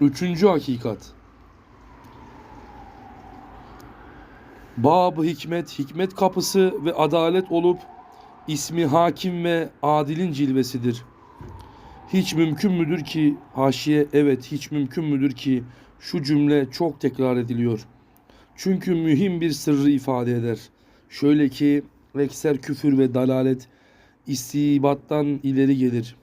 Üçüncü hakikat. Bab-ı hikmet, hikmet kapısı ve adalet olup ismi hakim ve adilin cilvesidir. Hiç mümkün müdür ki haşiye evet hiç mümkün müdür ki şu cümle çok tekrar ediliyor. Çünkü mühim bir sırrı ifade eder. Şöyle ki ekser küfür ve dalalet istibattan ileri gelir.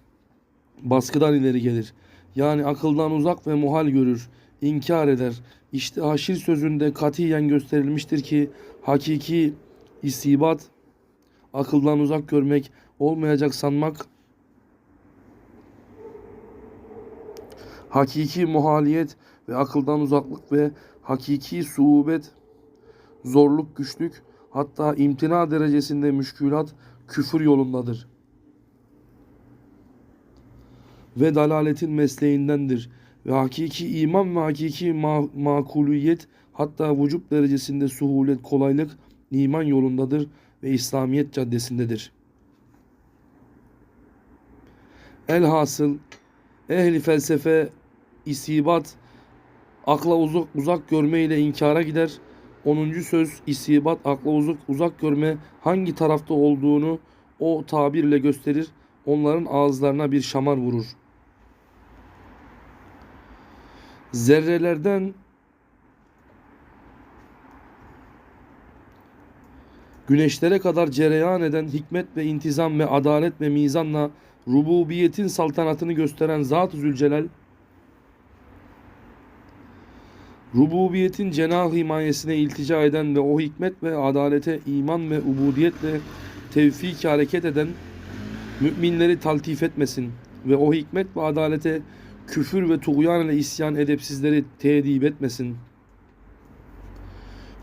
Baskıdan ileri gelir. Yani akıldan uzak ve muhal görür, inkar eder. İşte haşir sözünde katiyen gösterilmiştir ki hakiki istibat akıldan uzak görmek, olmayacak sanmak hakiki muhaliyet ve akıldan uzaklık ve hakiki suubet, zorluk, güçlük, hatta imtina derecesinde müşkülat küfür yolundadır. Ve dalaletin mesleğindendir. Ve hakiki iman ve hakiki ma makuliyet hatta vücut derecesinde suhulet, kolaylık iman yolundadır ve İslamiyet caddesindedir. Elhasıl ehli felsefe isibat akla uzak uzak görme ile inkara gider. 10. söz isibat akla uzak uzak görme hangi tarafta olduğunu o tabirle gösterir. Onların ağızlarına bir şamar vurur. Zerrelerden güneşlere kadar cereyan eden hikmet ve intizam ve adalet ve mizanla rububiyetin saltanatını gösteren Zat-ı Zülcelal rububiyetin cenah himayesine iltica eden ve o hikmet ve adalete iman ve ubudiyetle tevfik hareket eden müminleri taltif etmesin ve o hikmet ve adalete küfür ve tuğyan ile isyan edepsizleri tedip etmesin.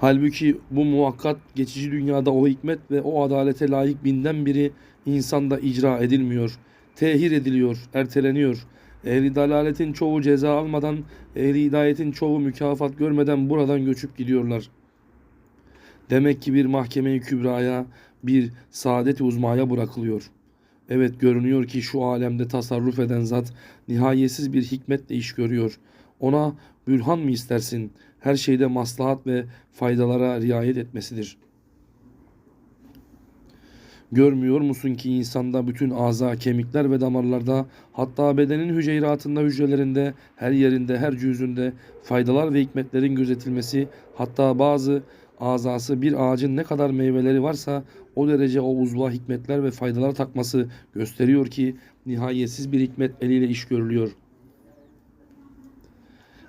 Halbuki bu muhakkat geçici dünyada o hikmet ve o adalete layık binden biri insanda icra edilmiyor, tehir ediliyor, erteleniyor. Ehli dalaletin çoğu ceza almadan, ehli hidayetin çoğu mükafat görmeden buradan göçüp gidiyorlar. Demek ki bir mahkeme-i kübraya, bir saadet-i uzmaya bırakılıyor. Evet görünüyor ki şu alemde tasarruf eden zat nihayetsiz bir hikmetle iş görüyor. Ona bürhan mı istersin? Her şeyde maslahat ve faydalara riayet etmesidir.'' Görmüyor musun ki insanda bütün aza, kemikler ve damarlarda hatta bedenin hüceyratında, hücrelerinde, her yerinde, her cüzünde faydalar ve hikmetlerin gözetilmesi hatta bazı azası bir ağacın ne kadar meyveleri varsa o derece o uzva hikmetler ve faydalar takması gösteriyor ki nihayetsiz bir hikmet eliyle iş görülüyor.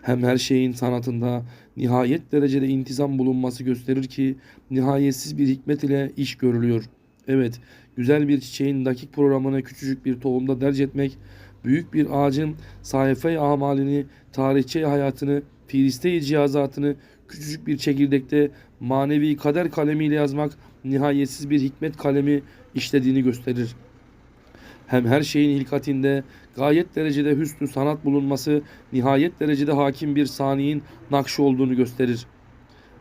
Hem her şeyin sanatında nihayet derecede intizam bulunması gösterir ki nihayetsiz bir hikmet ile iş görülüyor.'' Evet, güzel bir çiçeğin dakik programını küçücük bir tohumda derc etmek, büyük bir ağacın sayfa amalini, tarihçe hayatını, filiste cihazatını küçücük bir çekirdekte manevi kader kalemiyle yazmak nihayetsiz bir hikmet kalemi işlediğini gösterir. Hem her şeyin hilkatinde gayet derecede hüsnü sanat bulunması nihayet derecede hakim bir saniyin nakşı olduğunu gösterir.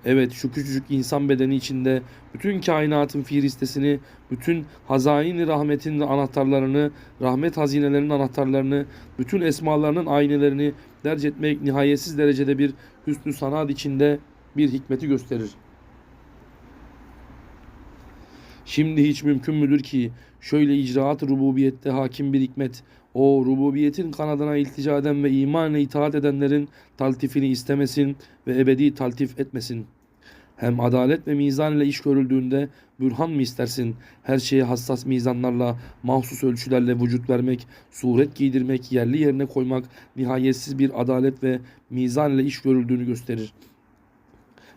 Evet şu küçücük insan bedeni içinde bütün kainatın fihristesini, bütün hazain rahmetin anahtarlarını, rahmet hazinelerinin anahtarlarını, bütün esmalarının aynelerini derc etmek nihayetsiz derecede bir hüsnü sanat içinde bir hikmeti gösterir. Şimdi hiç mümkün müdür ki şöyle icraat rububiyette hakim bir hikmet, o rububiyetin kanadına iltica eden ve imanla itaat edenlerin taltifini istemesin ve ebedi taltif etmesin. Hem adalet ve mizan ile iş görüldüğünde bürhan mı istersin? Her şeye hassas mizanlarla, mahsus ölçülerle vücut vermek, suret giydirmek, yerli yerine koymak, nihayetsiz bir adalet ve mizan ile iş görüldüğünü gösterir.''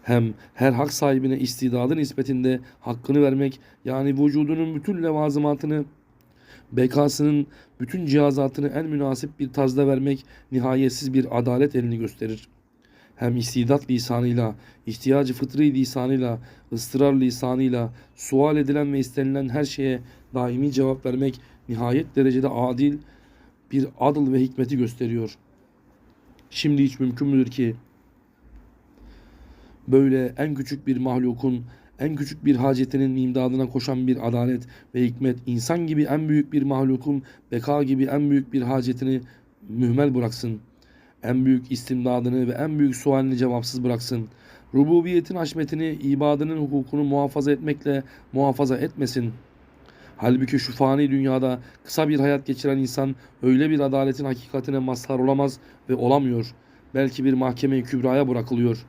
hem her hak sahibine istidadı nispetinde hakkını vermek yani vücudunun bütün levazımatını bekasının bütün cihazatını en münasip bir tarzda vermek nihayetsiz bir adalet elini gösterir. Hem istidat lisanıyla, ihtiyacı fıtri lisanıyla, ıstırar lisanıyla, sual edilen ve istenilen her şeye daimi cevap vermek nihayet derecede adil bir adıl ve hikmeti gösteriyor. Şimdi hiç mümkün müdür ki böyle en küçük bir mahlukun en küçük bir hacetinin imdadına koşan bir adalet ve hikmet insan gibi en büyük bir mahlukun beka gibi en büyük bir hacetini mühmel bıraksın. en büyük istimdadını ve en büyük sualini cevapsız bıraksın. Rububiyetin haşmetini, ibadının hukukunu muhafaza etmekle muhafaza etmesin. Halbuki şu fani dünyada kısa bir hayat geçiren insan öyle bir adaletin hakikatine mazhar olamaz ve olamıyor. Belki bir mahkeme-i kübraya bırakılıyor.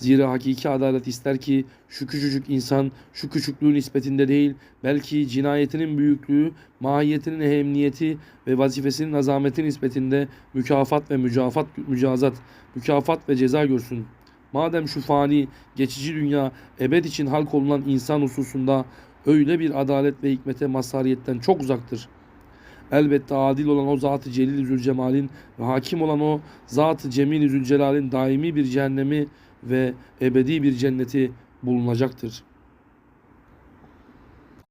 Zira hakiki adalet ister ki şu küçücük insan şu küçüklüğün nispetinde değil, belki cinayetinin büyüklüğü, mahiyetinin ehemmiyeti ve vazifesinin azameti nispetinde mükafat ve mücafat, mücazat, mükafat ve ceza görsün. Madem şu fani, geçici dünya ebed için halk olunan insan hususunda öyle bir adalet ve hikmete mazhariyetten çok uzaktır. Elbette adil olan o Zat-ı Celil Zülcemal'in ve hakim olan o Zat-ı Cemil Zülcelal'in daimi bir cehennemi ve ebedi bir cenneti bulunacaktır.